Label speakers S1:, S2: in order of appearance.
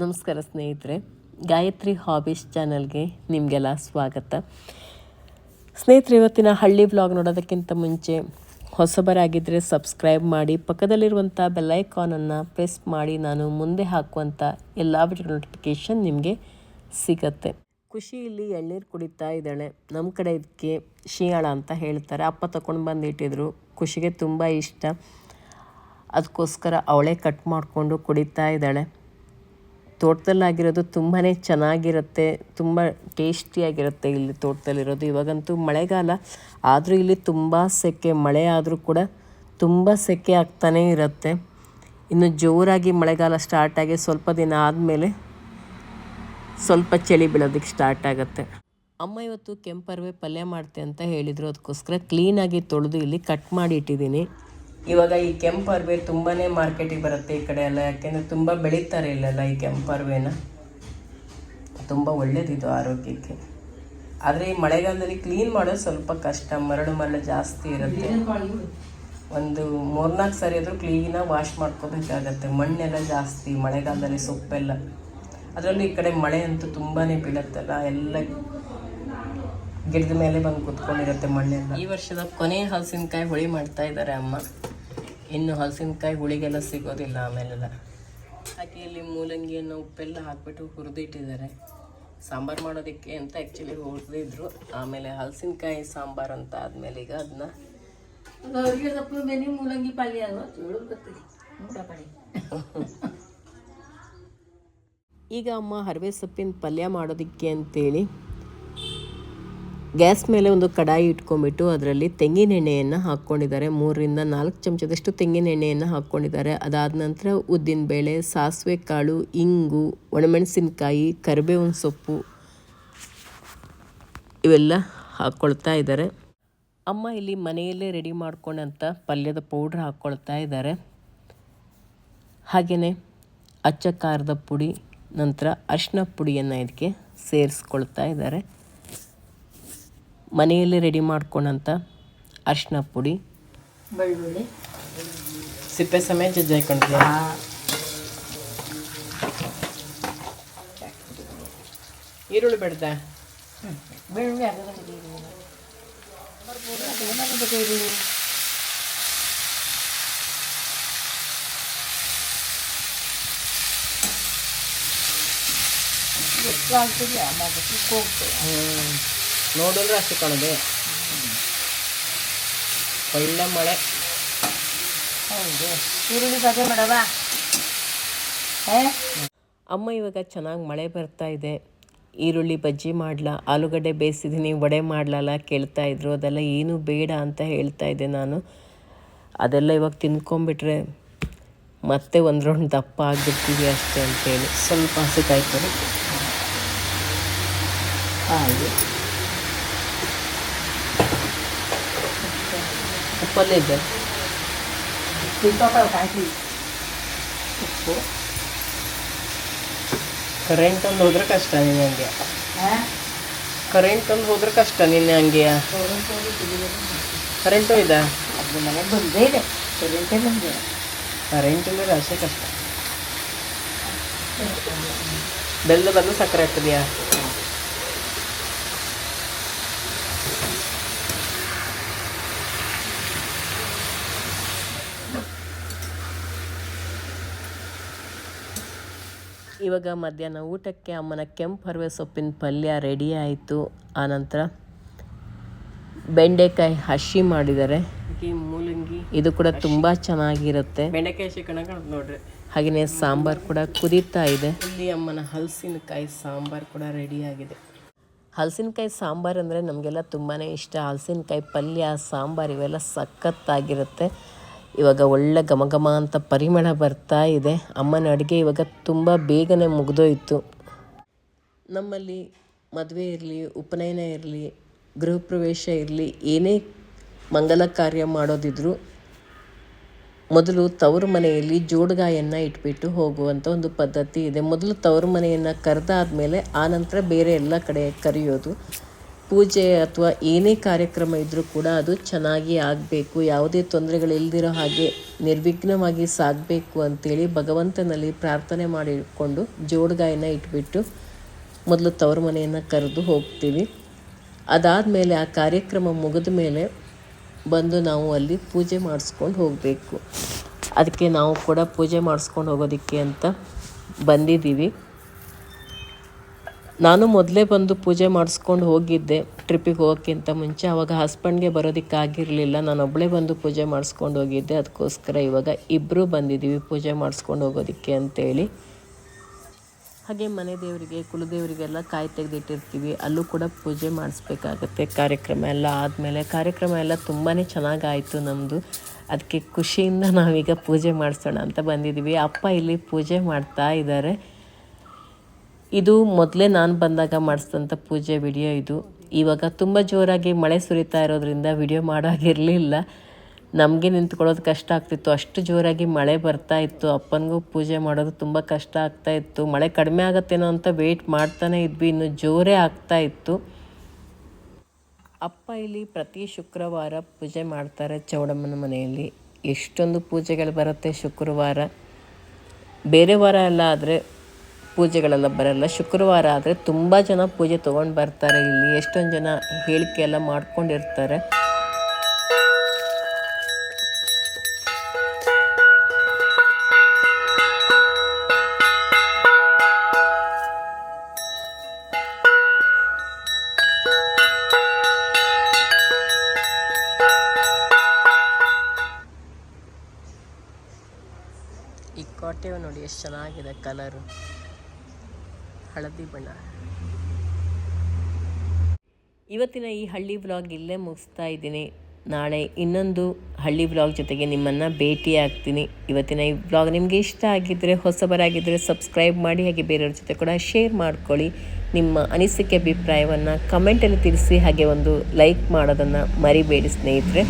S1: ನಮಸ್ಕಾರ ಸ್ನೇಹಿತರೆ, ಗಾಯತ್ರಿ ಹಾಬೀಸ್ ಚಾನಲ್ಗೆ ನಿಮಗೆಲ್ಲ ಸ್ವಾಗತ. ಸ್ನೇಹಿತರೆ, ಇವತ್ತಿನ ಹಳ್ಳಿ ವ್ಲಾಗ್ ನೋಡೋದಕ್ಕಿಂತ ಮುಂಚೆ ಹೊಸಬರಾಗಿದ್ದರೆ ಸಬ್ಸ್ಕ್ರೈಬ್ ಮಾಡಿ, ಪಕ್ಕದಲ್ಲಿರುವಂಥ ಬೆಲ್ಲೈಕಾನನ್ನು ಪ್ರೆಸ್ ಮಾಡಿ, ನಾನು ಮುಂದೆ ಹಾಕುವಂಥ ಎಲ್ಲ ವಿಡಿಯೋ ನೋಟಿಫಿಕೇಷನ್ ನಿಮಗೆ ಸಿಗತ್ತೆ. ಖುಷಿ ಇಲ್ಲಿ ಎಳ್ನೀರು ಕುಡಿತಾ ಇದ್ದಾಳೆ. ನಮ್ಮ ಕಡೆ ಇದಕ್ಕೆ ಶಿಯಾಳ ಅಂತ ಹೇಳ್ತಾರೆ. ಅಪ್ಪ ತಗೊಂಡು ಬಂದು ಇಟ್ಟಿದ್ರು. ಖುಷಿಗೆ ತುಂಬ ಇಷ್ಟ. ಅದಕ್ಕೋಸ್ಕರ ಅವಳೇ ಕಟ್ ಮಾಡಿಕೊಂಡು ಕುಡಿತಾ ಇದ್ದಾಳೆ. ತೋಟದಲ್ಲಾಗಿರೋದು ತುಂಬಾ ಚೆನ್ನಾಗಿರುತ್ತೆ, ತುಂಬ ಟೇಸ್ಟಿಯಾಗಿರುತ್ತೆ ಇಲ್ಲಿ ತೋಟದಲ್ಲಿರೋದು. ಇವಾಗಂತೂ ಮಳೆಗಾಲ, ಆದರೂ ಇಲ್ಲಿ ತುಂಬ ಸೆಕೆ, ಮಳೆ ಆದರೂ ಕೂಡ ತುಂಬ ಸೆಕೆ ಆಗ್ತಾನೇ ಇರುತ್ತೆ. ಇನ್ನು ಜೋರಾಗಿ ಮಳೆಗಾಲ ಸ್ಟಾರ್ಟ್ ಆಗಿ ಸ್ವಲ್ಪ ದಿನ ಆದಮೇಲೆ ಸ್ವಲ್ಪ ಚಳಿ ಬೀಳೋದಕ್ಕೆ ಸ್ಟಾರ್ಟ್ ಆಗುತ್ತೆ. ಅಮ್ಮ ಇವತ್ತು ಕೆಂಪರ್ವೆ ಪಲ್ಯ ಮಾಡ್ತೆ ಅಂತ ಹೇಳಿದರು. ಅದಕ್ಕೋಸ್ಕರ ಕ್ಲೀನಾಗಿ ತೊಳೆದು ಇಲ್ಲಿ ಕಟ್ ಮಾಡಿ ಇಟ್ಟಿದ್ದೀನಿ. ಇವಾಗ ಈ ಕೆಂಪು ಅರ್ವೆ ತುಂಬಾ ಮಾರ್ಕೆಟಿಗೆ ಬರುತ್ತೆ ಈ ಕಡೆ ಎಲ್ಲ, ಯಾಕೆಂದರೆ ತುಂಬ ಬೆಳೀತಾರೆ ಇಲ್ಲೆಲ್ಲ ಈ ಕೆಂಪು ಅರ್ವೆನ. ತುಂಬ ಒಳ್ಳೇದಿದು ಆರೋಗ್ಯಕ್ಕೆ. ಆದರೆ ಈ ಮಳೆಗಾಲದಲ್ಲಿ ಕ್ಲೀನ್ ಮಾಡೋದು ಸ್ವಲ್ಪ ಕಷ್ಟ, ಮರಳು ಮರಳು ಜಾಸ್ತಿ ಇರುತ್ತೆ. ಒಂದು ಮೂರ್ನಾಲ್ಕು ಸರಿ ಆದರೂ ಕ್ಲೀನಾಗಿ ವಾಶ್ ಮಾಡ್ಕೋಬೇಕಾಗತ್ತೆ. ಮಣ್ಣೆಲ್ಲ ಜಾಸ್ತಿ, ಮಳೆಗಾಲದಲ್ಲಿ ಸೊಪ್ಪೆಲ್ಲ. ಅದರಲ್ಲೂ ಈ ಕಡೆ ಮಳೆ ಅಂತೂ ತುಂಬಾ ಬೀಳುತ್ತಲ್ಲ, ಎಲ್ಲ ಗಿಡದ ಮೇಲೆ ಬಂದು ಕುತ್ಕೊಂಡಿರುತ್ತೆ ಮಣ್ಣೆಲ್ಲ. ಈ ವರ್ಷದ ಕೊನೆಯ ಹಲಸಿನಕಾಯಿ ಹೊಳಿ ಮಾಡ್ತಾ ಇದ್ದಾರೆ ಅಮ್ಮ. ಇನ್ನು ಹಲಸಿನಕಾಯಿ ಹುಳಿಗೆಲ್ಲ ಸಿಗೋದಿಲ್ಲ ಆಮೇಲೆಲ್ಲ. ಹಾಕಿ ಇಲ್ಲಿ ಮೂಲಂಗಿಯನ್ನು ಉಪ್ಪೆಲ್ಲ ಹಾಕ್ಬಿಟ್ಟು ಹುರಿದಿಟ್ಟಿದ್ದಾರೆ. ಸಾಂಬಾರು ಮಾಡೋದಕ್ಕೆ ಅಂತ ಆ್ಯಕ್ಚುಲಿ ಹುರಿದಿದ್ರು. ಆಮೇಲೆ ಹಲಸಿನಕಾಯಿ ಸಾಂಬಾರು ಅಂತ ಆದಮೇಲೆ ಈಗ ಅದನ್ನ
S2: ಮೂಲಂಗಿ ಪಲ್ಯ
S1: ಈಗ ಅಮ್ಮ ಹರವೆ ಸೊಪ್ಪಿನ ಪಲ್ಯ ಮಾಡೋದಕ್ಕೆ ಅಂತೇಳಿ ಗ್ಯಾಸ್ ಮೇಲೆ ಒಂದು ಕಡಾಯಿ ಇಟ್ಕೊಂಡ್ಬಿಟ್ಟು ಅದರಲ್ಲಿ ತೆಂಗಿನ ಎಣ್ಣೆಯನ್ನು ಹಾಕ್ಕೊಂಡಿದ್ದಾರೆ. ಮೂರರಿಂದ ನಾಲ್ಕು ಚಮಚದಷ್ಟು ತೆಂಗಿನ ಎಣ್ಣೆಯನ್ನು ಹಾಕ್ಕೊಂಡಿದ್ದಾರೆ. ಅದಾದ ನಂತರ ಉದ್ದಿನಬೇಳೆ ಸಾಸಿವೆ ಕಾಳು, ಇಂಗು, ಒಣಮೆಣಸಿನಕಾಯಿ, ಕರಿಬೇವಿನ ಸೊಪ್ಪು ಇವೆಲ್ಲ ಹಾಕ್ಕೊಳ್ತಾ ಇದ್ದಾರೆ. ಅಮ್ಮ ಇಲ್ಲಿ ಮನೆಯಲ್ಲೇ ರೆಡಿ ಮಾಡ್ಕೊಂಡಂಥ ಪಲ್ಯದ ಪೌಡ್ರ್ ಹಾಕ್ಕೊಳ್ತಾ ಇದ್ದಾರೆ. ಹಾಗೆಯೇ ಅಚ್ಚ ಖಾರದ ಪುಡಿ, ನಂತರ ಅರಿಶಿನ ಪುಡಿಯನ್ನು ಇದಕ್ಕೆ ಸೇರಿಸ್ಕೊಳ್ತಾ ಇದ್ದಾರೆ. ಮನೆಯಲ್ಲೇ ರೆಡಿ ಮಾಡ್ಕೊಂಡಂಥ ಅರಿಶಿನ ಪುಡಿ.
S2: ಬೆಳ್ಳುಳ್ಳಿ.
S1: ಸಿಪ್ಪೆ ಸಮೇತ ಜಜ್ಜಾಕೊಂಡಿದ್ದೆ ಈರುಳ್ಳಿ ಬೇಡ್ದ
S2: ಬೆಳ್ಳುಳ್ಳಿ ಈರುಳ್ಳಿ ಏನಾದ್ರು ಬೇಕು ಈರುಳ್ಳಿ? ಎಷ್ಟು ಆಗ್ತದೆ? ಅಮ್ಮ ಹೋಗ್ತದೆ
S1: ನೋಡಿದ್ರೆ ಅಷ್ಟು ಕಾಣದೆ. ಒಳ್ಳೆ ಮಳೆ.
S2: ಹೌದು. ಈರುಳ್ಳಿ ಬಗೆ ಮಾಡವಾ
S1: ಅಮ್ಮ ಇವಾಗ ಚೆನ್ನಾಗಿ ಮಳೆ ಬರ್ತಾ ಇದೆ. ಈರುಳ್ಳಿ ಬಜ್ಜಿ ಮಾಡ್ಲಾ? ಆಲೂಗಡ್ಡೆ ಬೇಯಿಸಿದ್ದೀನಿ ವಡೆ ಮಾಡಲಲ್ಲ? ಕೇಳ್ತಾ ಇದ್ರು. ಅದೆಲ್ಲ ಏನು ಬೇಡ ಅಂತ ಹೇಳ್ತಾ ಇದ್ದೆ ನಾನು. ಅದೆಲ್ಲ ಇವಾಗ ತಿನ್ಕೊಂಬಿಟ್ರೆ ಮತ್ತೆ ಒಂದು ರೌಂಡ್ ದಪ್ಪ ಆಗಿಬಿಡ್ತೀವಿ ಅಷ್ಟೇ ಅಂತೇಳಿ ಸ್ವಲ್ಪ ಹಸಿತಾಯ್ತು
S2: ಹಾಗೆ. ಸಿಕ್ಕಾಪಟ್ಟೆ ಉಪ್ಪು
S1: ಕರೆಂಟ್ ಒಂದು ಹೋದ್ರೆ ಕಷ್ಟ ನಿನ್ನೆ ಹಂಗೆ. ಕರೆಂಟ್ ಒಂದು ಹೋದ್ರೆ ಕಷ್ಟ ನಿನ್ನೆ ಹಂಗೆ. ಕರೆಂಟು ಇದೆ
S2: ಅದು ಮನೆಗೆ ಬಂದೇ ಇದೆ. ಕರೆಂಟೇ ಬಂದಿದೆ
S1: ಕರೆಂಟ್ ಇಲ್ಲ. ಅಷ್ಟೇ ಕಷ್ಟ. ಬೆಲ್ಲ ಬದಲು ಸಕ್ಕರೆ ಹಾಕಿದ್ಯಾ ಇವಾಗ ಮಧ್ಯಾಹ್ನ ಊಟಕ್ಕೆ ಅಮ್ಮನ ಕೆಂಪು ಹರವೆ ಸೊಪ್ಪಿನ ಪಲ್ಯ ರೆಡಿ ಆಯಿತು. ಆನಂತರ ಬೆಂಡೆಕಾಯಿ ಹಸಿ ಮಾಡಿದ್ದಾರೆ. ಮೂಲಂಗಿ. ಇದು ಕೂಡ ತುಂಬ ಚೆನ್ನಾಗಿರುತ್ತೆ. ಬೆಂಡೆಕಾಯಿ ಹಸಿ ನೋಡ್ರಿ. ಹಾಗೆಯೇ ಸಾಂಬಾರು ಕೂಡ ಕುದೀತಾ ಇದೆ. ಇಲ್ಲಿ ಅಮ್ಮನ ಹಲಸಿನಕಾಯಿ ಸಾಂಬಾರು ಕೂಡ ರೆಡಿ ಆಗಿದೆ. ಹಲಸಿನಕಾಯಿ ಸಾಂಬಾರು ಅಂದರೆ ನಮಗೆಲ್ಲ ತುಂಬಾ ಇಷ್ಟ. ಹಲಸಿನಕಾಯಿ ಪಲ್ಯ ಸಾಂಬಾರು ಇವೆಲ್ಲ ಸಖತ್ತಾಗಿರುತ್ತೆ. ಇವಾಗ ಒಳ್ಳೆ ಘಮ ಘಮ ಅಂತ ಪರಿಮಳ ಬರ್ತಾ ಇದೆ. ಅಮ್ಮನ ಅಡುಗೆ ಇವಾಗ ತುಂಬ ಬೇಗನೆ ಮುಗಿದೋಯ್ತು. ನಮ್ಮಲ್ಲಿ ಮದುವೆ ಇರಲಿ, ಉಪನಯನ ಇರಲಿ, ಗೃಹ ಪ್ರವೇಶ ಇರಲಿ, ಏನೇ ಮಂಗಲ ಕಾರ್ಯ ಮಾಡೋದಿದ್ರು ಮೊದಲು ತವರು ಮನೆಯಲ್ಲಿ ಜೋಡುಗಾಯನ್ನು ಇಟ್ಬಿಟ್ಟು ಹೋಗುವಂಥ ಒಂದು ಪದ್ಧತಿ ಇದೆ. ಮೊದಲು ತವರು ಮನೆಯನ್ನು ಕರೆದಾದ್ಮೇಲೆ ಆನಂತರ ಬೇರೆ ಎಲ್ಲ ಕಡೆ ಕರೆಯೋದು. ಪೂಜೆ ಅಥವಾ ಏನೇ ಕಾರ್ಯಕ್ರಮ ಇದ್ದರೂ ಕೂಡ ಅದು ಚೆನ್ನಾಗಿ ಆಗಬೇಕು. ಯಾವುದೇ ತೊಂದರೆಗಳಿಲ್ಲದಿರೋ ಹಾಗೆ ನಿರ್ವಿಘ್ನವಾಗಿ ಸಾಗಬೇಕು ಅಂತೇಳಿ ಭಗವಂತನಲ್ಲಿ ಪ್ರಾರ್ಥನೆ ಮಾಡಿಕೊಂಡು ಜೋಡ್ಗಾಯನ ಇಟ್ಬಿಟ್ಟು ಮೊದಲು ತವರು ಮನೆಯನ್ನು ಕರೆದು ಹೋಗ್ತೀವಿ. ಅದಾದ ಮೇಲೆ ಆ ಕಾರ್ಯಕ್ರಮ ಮುಗಿದ ಮೇಲೆ ಬಂದು ನಾವು ಅಲ್ಲಿ ಪೂಜೆ ಮಾಡಿಸ್ಕೊಂಡು ಹೋಗಬೇಕು. ಅದಕ್ಕೆ ನಾವು ಕೂಡ ಪೂಜೆ ಮಾಡಿಸ್ಕೊಂಡು ಹೋಗೋದಕ್ಕೆ ಅಂತ ಬಂದಿದ್ದೀವಿ. ನಾನು ಮೊದಲೇ ಬಂದು ಪೂಜೆ ಮಾಡಿಸ್ಕೊಂಡು ಹೋಗಿದ್ದೆ ಟ್ರಿಪ್ಪಿಗೆ ಹೋಗೋಕ್ಕಿಂತ ಮುಂಚೆ. ಆವಾಗ ಹಸ್ಬೆಂಡ್ಗೆ ಬರೋದಕ್ಕಾಗಿರಲಿಲ್ಲ. ನಾನು ಒಬ್ಬಳೇ ಬಂದು ಪೂಜೆ ಮಾಡಿಸ್ಕೊಂಡು ಹೋಗಿದ್ದೆ. ಅದಕ್ಕೋಸ್ಕರ ಇವಾಗ ಇಬ್ಬರು ಬಂದಿದ್ದೀವಿ ಪೂಜೆ ಮಾಡಿಸ್ಕೊಂಡು ಹೋಗೋದಕ್ಕೆ ಅಂತೇಳಿ. ಹಾಗೆ ಮನೆ ದೇವರಿಗೆ, ಕುಲದೇವರಿಗೆಲ್ಲ ಕಾಯಿ ತೆಗೆದಿಟ್ಟಿರ್ತೀವಿ. ಅಲ್ಲೂ ಕೂಡ ಪೂಜೆ ಮಾಡಿಸ್ಬೇಕಾಗತ್ತೆ. ಕಾರ್ಯಕ್ರಮ ಎಲ್ಲ ಆದಮೇಲೆ, ಕಾರ್ಯಕ್ರಮ ಎಲ್ಲ ತುಂಬಾ ಚೆನ್ನಾಗಾಯಿತು ನಮ್ಮದು ಅದಕ್ಕೆ ಖುಷಿಯಿಂದ ನಾವೀಗ ಪೂಜೆ ಮಾಡಿಸೋಣ ಅಂತ ಬಂದಿದ್ದೀವಿ. ಅಪ್ಪ ಇಲ್ಲಿ ಪೂಜೆ ಮಾಡ್ತಾ ಇದ್ದಾರೆ. ಇದು ಮೊದಲೇ ನಾನು ಬಂದಾಗ ಮಾಡಿಸಿದಂಥ ಪೂಜೆ ವಿಡಿಯೋ ಇದು. ಇವಾಗ ತುಂಬ ಜೋರಾಗಿ ಮಳೆ ಸುರಿತಾ ಇರೋದ್ರಿಂದ ವಿಡಿಯೋ ಮಾಡೋಗಿರಲಿಲ್ಲ ನಮಗೆ ನಿಂತ್ಕೊಳ್ಳೋದು ಕಷ್ಟ ಆಗ್ತಿತ್ತು. ಅಷ್ಟು ಜೋರಾಗಿ ಮಳೆ ಬರ್ತಾ ಇತ್ತು. ಅಪ್ಪನಿಗೂ ಪೂಜೆ ಮಾಡೋದು ತುಂಬ ಕಷ್ಟ ಆಗ್ತಾ ಇತ್ತು. ಮಳೆ ಕಡಿಮೆ ಆಗತ್ತೇನೋ ಅಂತ ವೆಯ್ಟ್ ಮಾಡ್ತಾನೆ ಇದ್ವಿ. ಇನ್ನು ಜೋರೇ ಆಗ್ತಾ ಇತ್ತು. ಅಪ್ಪ ಇಲ್ಲಿ ಪ್ರತಿ ಶುಕ್ರವಾರ ಪೂಜೆ ಮಾಡ್ತಾರೆ ಚೌಡಮ್ಮನ ಮನೆಯಲ್ಲಿ. ಎಷ್ಟೊಂದು ಪೂಜೆಗಳು ಬರುತ್ತೆ ಶುಕ್ರವಾರ. ಬೇರೆ ವಾರ ಎಲ್ಲ ಆದರೆ ಪೂಜೆಗಳೆಲ್ಲ ಬರಲ್ಲ. ಶುಕ್ರವಾರ ಆದರೆ ತುಂಬ ಜನ ಪೂಜೆ ತೊಗೊಂಡು ಬರ್ತಾರೆ. ಇಲ್ಲಿ ಎಷ್ಟೊಂದು ಜನ ಹೇಳಿಕೆ ಎಲ್ಲ ಮಾಡ್ಕೊಂಡಿರ್ತಾರೆ. ಈ ಕೋಟೆ ನೋಡಿ, ಎಷ್ಟು ಚೆನ್ನಾಗಿದೆ ಕಲರು ಹಳದಿ ಬಣ್ಣ. ಇವತ್ತಿನ ಈ ಹಳ್ಳಿ ವ್ಲಾಗ್ ಇಲ್ಲೇ ಮುಗಿಸ್ತಾ ಇದ್ದೀನಿ. ನಾಳೆ ಇನ್ನೊಂದು ಹಳ್ಳಿ ವ್ಲಾಗ್ ಜೊತೆಗೆ ನಿಮ್ಮನ್ನು ಭೇಟಿ ಆಗ್ತೀನಿ. ಇವತ್ತಿನ ಈ ವ್ಲಾಗ್ ನಿಮಗೆ ಇಷ್ಟ ಆಗಿದ್ದರೆ ಹೊಸಬರಾಗಿದ್ದರೆ ಸಬ್ಸ್ಕ್ರೈಬ್ ಮಾಡಿ, ಹಾಗೆ ಬೇರೆಯವ್ರ ಜೊತೆ ಕೂಡ ಶೇರ್ ಮಾಡ್ಕೊಳ್ಳಿ. ನಿಮ್ಮ ಅನಿಸಿಕೆ, ಅಭಿಪ್ರಾಯವನ್ನು ಕಮೆಂಟಲ್ಲಿ ತಿಳಿಸಿ, ಹಾಗೆ ಒಂದು ಲೈಕ್ ಮಾಡೋದನ್ನು ಮರಿಬೇಡಿ ಸ್ನೇಹಿತರೆ.